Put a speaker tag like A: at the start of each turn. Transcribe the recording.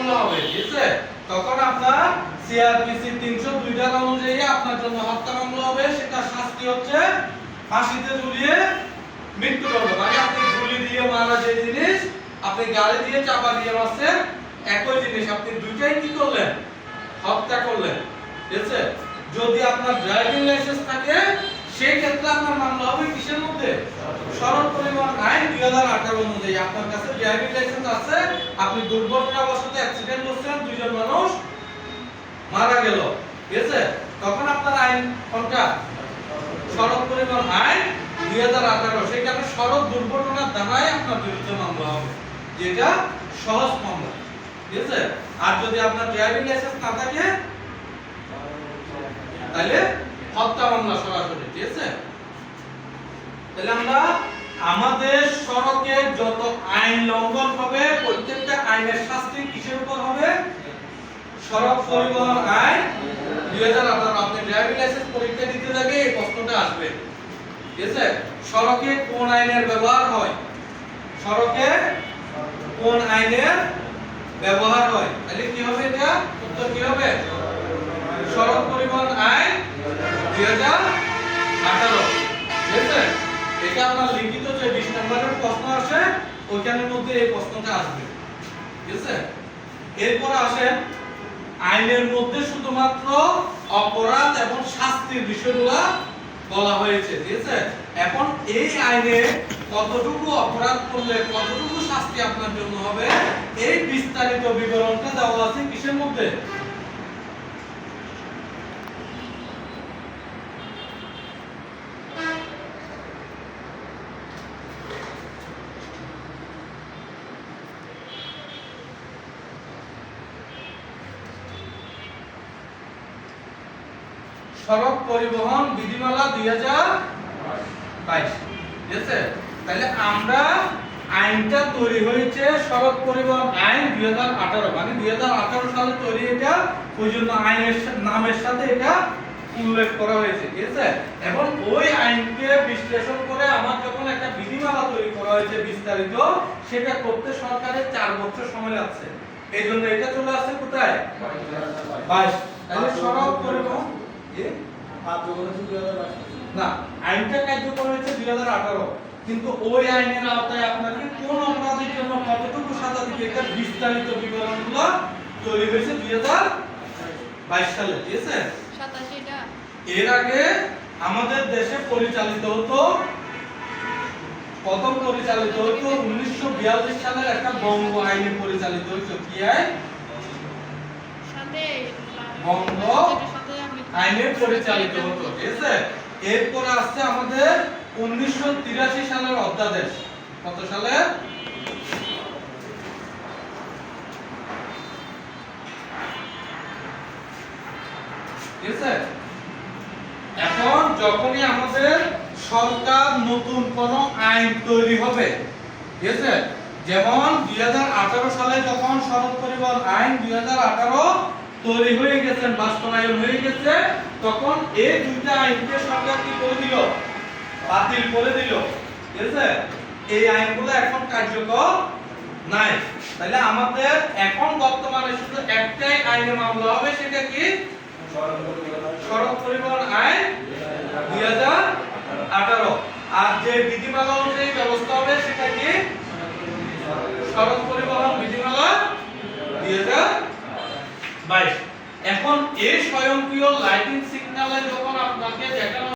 A: মামলা হবে ঠিক আছে তখন আপনার সিআরপিসি 302 ধারা অনুযায়ী আপনার জন্য হত্যা মামলা হবে, সেটা শাস্তি হচ্ছে ফাঁসিতে ঝুলিয়ে মৃত্যুদণ্ড। মানে আপনি গুলি দিয়ে মারা যে জিনিস, আপনি গাড়ি দিয়ে চাপা দিয়ে মারছেন, একই জিনিস। আপনি দুইটাই কি করলেন? হত্যা করলেন ঠিক আছে যদি আপনার ড্রাইভিং লাইসেন্স থাকে সেই ক্ষেত্রে আপনার মামলা হবে কিসের মধ্যে? সড়ক পরিবহন আইন দুই হাজার আঠারো অনুযায়ী। আপনার কাছে ড্রাইভিং লাইসেন্স আছে, আপনি দুর্ঘটনাবশত অ্যাক্সিডেন্ট করছেন দুইজন মানুষ মারা গেল। ঠিক আছে? তখন আপনার আইন কোনটা? সড়ক পরিবহন আইন দুই হাজার আঠারো। সেখানে সড়ক দুর্ঘটনার দ্বারাই আপনার বিরুদ্ধে মামলা হবে। যেটা সহজ মামলা। ঠিক আছে? আর যদি আপনার ড্রাইভিং লাইসেন্স না থাকে, তাহলে হত্যা মামলা সরাসরি, ঠিক আছে? তাহলে আমরা আমাদের সড়কে যত আইন লঙ্ঘন হবে, প্রত্যেকটা আইনের শাস্তি কিসের উপর হবে? সড়ক পরিবহন আইন। দুই হাজার আঠারো, আপনি ড্রাইভিং লাইসেন্স পরীক্ষা দিতে যাবে এই প্রশ্নটা আসবে। ঠিক আছে? সড়কে কোন আইনের ব্যবহার হয়? সড়কে কোন আইনের ব্যবহার হয়? তাহলে কি হবে এটা? উত্তর কি হবে? সড়ক পরিবহন আইন দুই হাজার আঠারো। বলা হয়েছে। ঠিক আছে? এখন এই আইনে কতটুকু অপরাধ করলে কতটুকু শাস্তি আপনার জন্য হবে, এই বিস্তারিত বিবরণটা দেওয়া আছে কিসের মধ্যে? সড়ক পরিবহন বিধিমালা দুই হাজার বাইশ। ঠিক আছে? তাহলে আমরা আইনটা তৈরি হয়েছে সড়ক পরিবহন আইন দুই হাজার আঠারো। মানে দুই হাজার আঠারো সালে তৈরি এটা ওই জন্য আইনের নামের সাথে এটা উল্লেখ করা হয়েছে। ঠিক আছে? এবং ওই আইনকে বিশ্লেষণ করে আমার যখন একটা বিধিমালা তৈরি করা হয়েছে বিস্তারিত সেটা করতে সরকারের চার বছর সময় লাগছে। এই জন্য এটা চলে আসছে কোথায়? বাইশ। তাহলে সড়ক পরিবহন জি? না আইনটা কার্যকর হয়েছে দুই হাজার আঠারো। কিন্তু ওই আইনের আওতায় আপনাকে কোন অপরাধের জন্য কতটুকু সাজা দিবে এটা বিস্তারিত বিবরণগুলো তৈরি হয়েছে দুই হাজার বাইশ সালে ঠিক আছে? এর আগে আমাদের দেশে পরিচালিত হতো প্রথম পরিচালিত হতো উনিশশো বিয়াল্লিশ সালের একটা বঙ্গ আইনে পরিচালিত হতো কি আইন? বঙ্গ আইনে পরিচালিত হতো, ঠিক আছে? এরপর আসছে আমাদের উনিশশো তিরাশি সালের অধ্যাদেশ। কত সালে? এখন যখনই আমাদের সরকার নতুন কোন আইন তৈরি হবে, ঠিক আছে? যেমন দুই হাজার আঠারো সালে যখন সড়ক পরিবহন আইন দুই হাজার আঠারো তৈরি হয়ে গেছে, বাস্তবায়ন হয়ে গেছে, তখন এই দুইটা আইনকে সরকার কি করে দিল? বাতিল করে দিল। ঠিক আছে? এই আইনগুলো এখন কার্যকর নাই। তাহলে আমাদের এখন বর্তমানে শুধু একটাই আইনে মামলা হবে, সেটা কি? সড়ক পরিবহন আইন দুই হাজার আঠারো। আর যে বিধিমালা অনুযায়ী ব্যবস্থা হবে সেটা কি সড়ক পরিবহন বিধিমালা দুই হাজার বাইশ এখন এই স্বয়ংক্রিয় লাইটিং সিগন্যালে যখন আপনাকে দেখানো